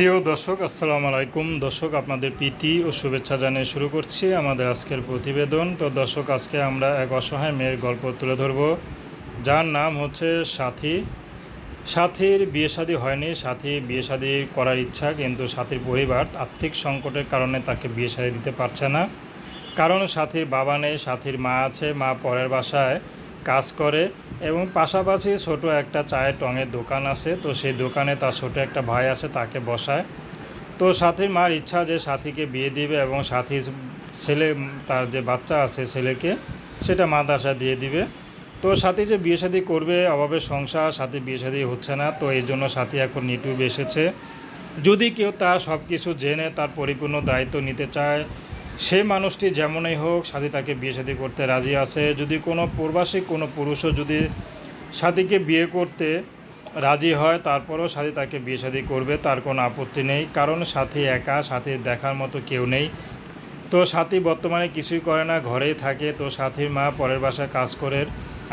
প্রিয় দর্শক, আসসালামু আলাইকুম। দর্শক, আপনাদের প্রীতি ও শুভেচ্ছা জানিয়ে শুরু করছি আমাদের আজকের প্রতিবেদন। তো দর্শক, আজকে আমরা এক অসহায় মেয়ের গল্প তুলে ধরব। যার নাম হচ্ছে সাথী। সাথীর বিয়ে শাদী হয়নি। সাথী বিয়ে শাদী করার ইচ্ছা, কিন্তু সাথীর পরিবার আর্থিক সংকটের কারণে তাকে বিয়ে শাদী দিতে পারছে না। কারণ সাথীর বাবা নেই, সাথীর মা আছে। মা পরের বাসায় কাজ করে এবং পাশাপাশি ছোট একটা চায়ের টঙের দোকান আছে। তো সেই দোকানে তার ছোট একটা ভাই আছে, তাকে বসায়। তো সাথীর মার ইচ্ছা যে সাথীকে বিয়ে দিবে এবং সাথীর ছেলে, তার যে বাচ্চা আছে ছেলেকে, সেটা মাদ্রাসা দিয়ে দিবে। তো সাথী যে বিয়ে শাদী করবে, অভাবে সংসার, সাথী বিয়ে শাদী হচ্ছে না। তো এই জন্য সাথী এখন ইউটিউবে এসেছে। যদি কেউ তার সব কিছু জেনে, তার পরিপূর্ণ দায়িত্ব নিতে চায় সে মানুষটি যেমনই হোক সাথী তাকে বিয়ে শাদী করতে রাজি আছে। যদি কোনো প্রবাসী, কোনো পুরুষও যদি সাথীকে বিয়ে করতে রাজি হয়, তারপরও সাথী তাকে বিয়ে শাদী করবে, তার কোনো আপত্তি নেই। কারণ সাথী একা সাথীর দেখার মতো কেউ নেই। তো সাথী বর্তমানে কিছুই করে না, ঘরেই থাকে। তো সাথীর মা পরের বাসায় কাজ করে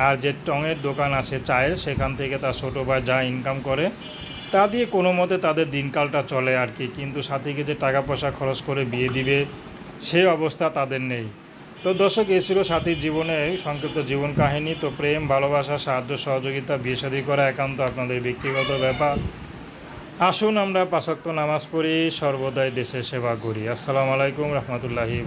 আর যে টঙের দোকান আছে চায়ের, সেখান থেকে তার ছোটো ভাই যা ইনকাম করে, তা দিয়ে কোনো মতে তাদের দিনকালটা চলে আর কি। কিন্তু সাথীকে যে টাকা পয়সা খরচ করে বিয়ে দিবে সেই অবস্থা তাদের নেই। তো দর্শক, এ ছিল সাথীর জীবনে সংক্ষিপ্ত জীবন কাহিনী। তো প্রেম, ভালোবাসা, সাহায্য, সহযোগিতা, বিয়ে করা একান্ত আপনাদের ব্যক্তিগত ব্যাপার। আসুন আমরা পাশাক্ত নামাজ পড়ি, সর্বদাই দেশের সেবা করি। আসসালামু আলাইকুম রহমতুল্লাহি